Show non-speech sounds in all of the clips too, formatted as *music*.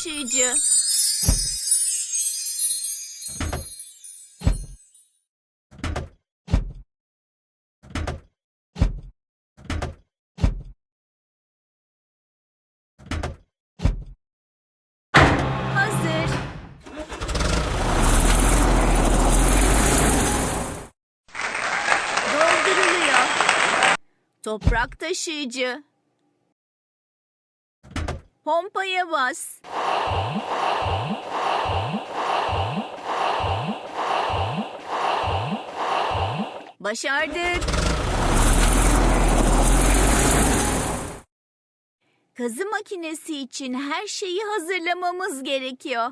taşıyıcı. Hazır. Dolduruluyor. Toprak taşıyıcı. Pompaya bas. Başardık. Kazı makinesi için her şeyi hazırlamamız gerekiyor.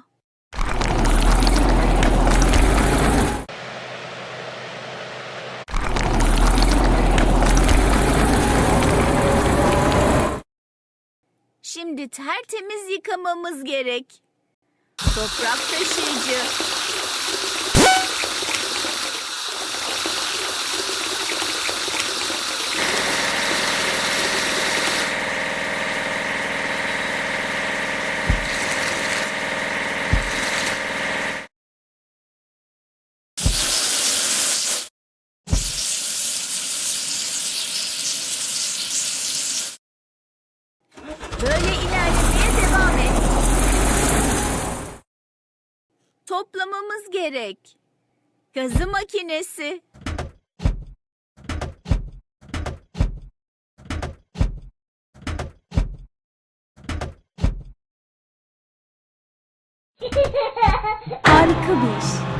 Şimdi tertemiz yıkamamız gerek. Toprak taşıyıcı. Böyle ilerlemeye devam et. Toplamamız gerek. Kazı makinesi. *laughs* Harika bir iş.